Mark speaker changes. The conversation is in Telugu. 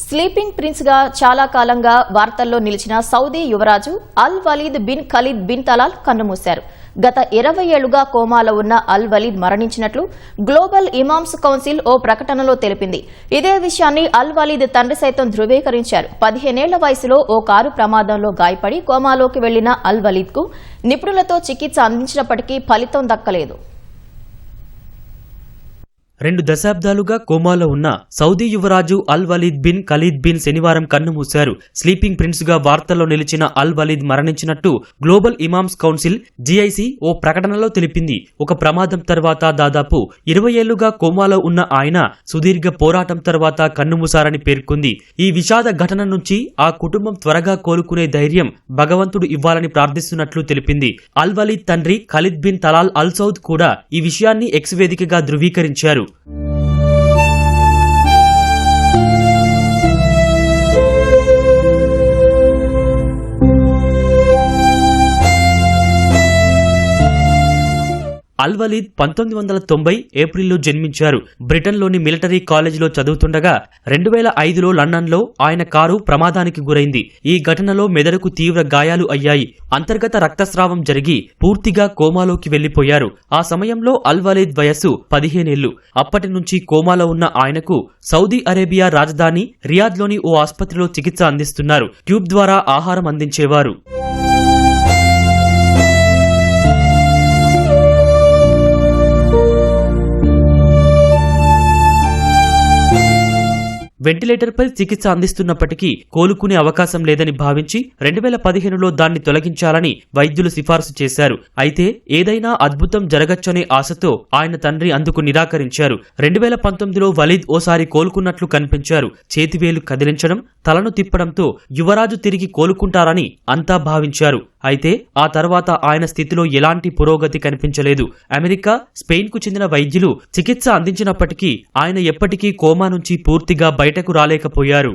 Speaker 1: స్లీపింగ్ ప్రిన్స్గా చాలా కాలంగా వార్తల్లో నిలిచిన సౌదీ యువరాజు Al Waleed bin Khalid bin Talal కన్నుమూశారు. గత ఇరవై ఏళ్ళుగా కోమాలో ఉన్న అల్ వలీద్ మరణించినట్లు గ్లోబల్ ఇమామ్స్ కౌన్సిల్ ఓ ప్రకటనలో తెలిపింది. ఇదే విషయాన్ని అల్ వలీద్ తండ్రి సైతం ధృవీకరించారు. పదిహేనేళ్ళ వయసులో ఓ కారు ప్రమాదంలో గాయపడి కోమాలోకి వెళ్ళిన అల్ వలీద్కు నిపుణులతో చికిత్స అందించినప్పటికీ ఫలితం దక్కలేదు.
Speaker 2: రెండు దశాబ్దాలుగా కోమాలో ఉన్న సౌదీ యువరాజు Al Waleed bin Khalid bin శనివారం కన్నుమూశారు. స్లీపింగ్ ప్రిన్స్గా వార్తల్లో నిలిచిన అల్ వలీద్ మరణించినట్టు గ్లోబల్ ఇమామ్స్ కౌన్సిల్ జీఐసీ ఓ ప్రకటనలో తెలిపింది. ఒక ప్రమాదం తర్వాత దాదాపు ఇరవై ఏళ్ళుగా కోమాలో ఉన్న ఆయన సుదీర్ఘ పోరాటం తర్వాత కన్నుమూశారని పేర్కొంది. ఈ విషాద ఘటన నుంచి ఆ కుటుంబం త్వరగా కోలుకునే ధైర్యం భగవంతుడు ఇవ్వాలని ప్రార్థిస్తున్నట్లు తెలిపింది. అల్ వలీద్ తండ్రి Khalid bin Talal Al Saud కూడా ఈ విషయాన్ని ఎక్స్ వేదికగా ధృవీకరించారు. you. అల్వలీద్ పంతొమ్మిది వందల తొంభై ఏప్రిల్లో జన్మించారు. బ్రిటన్లోని మిలిటరీ కాలేజీలో చదువుతుండగా రెండు వేల ఐదులో లండన్లో ఆయన కారు ప్రమాదానికి గురైంది. ఈ ఘటనలో మెదడుకు తీవ్ర గాయాలు అయ్యాయి. అంతర్గత రక్తస్రావం జరిగి పూర్తిగా కోమాలోకి వెళ్ళిపోయారు ఆ సమయంలో అల్వలీద్ వయస్సు పదిహేనేళ్ళు అప్పటి నుంచి కోమాలో ఉన్న ఆయనకు సౌదీ అరేబియా రాజధాని రియాద్లోని ఓ ఆసుపత్రిలో చికిత్స అందిస్తున్నారు. ట్యూబ్ ద్వారా ఆహారం అందించేవారు. వెంటిలేటర్పై చికిత్స అందిస్తున్నప్పటికీ కోలుకునే అవకాశం లేదని భావించి రెండు వేల పదిహేనులో దాన్ని తొలగించాలని వైద్యులు సిఫార్సు చేశారు. అయితే ఏదైనా అద్భుతం జరగచ్చనే ఆశతో ఆయన తండ్రి అందుకు నిరాకరించారు. రెండు వేల పంతొమ్మిదిలో వలీద్ ఓసారి కోలుకున్నట్లు కనిపించారు. చేతివేలు కదిలించడం తలను తిప్పడంతో యువరాజు తిరిగి కోలుకుంటారని అంతా భావించారు. అయితే ఆ తర్వాత ఆయన స్థితిలో ఎలాంటి పురోగతి కనిపించలేదు. అమెరికా స్పెయిన్కు చెందిన వైద్యులు చికిత్స అందించినప్పటికీ ఆయన ఎప్పటికీ కోమా నుంచి పూర్తిగా బయటకు రాలేకపోయారు.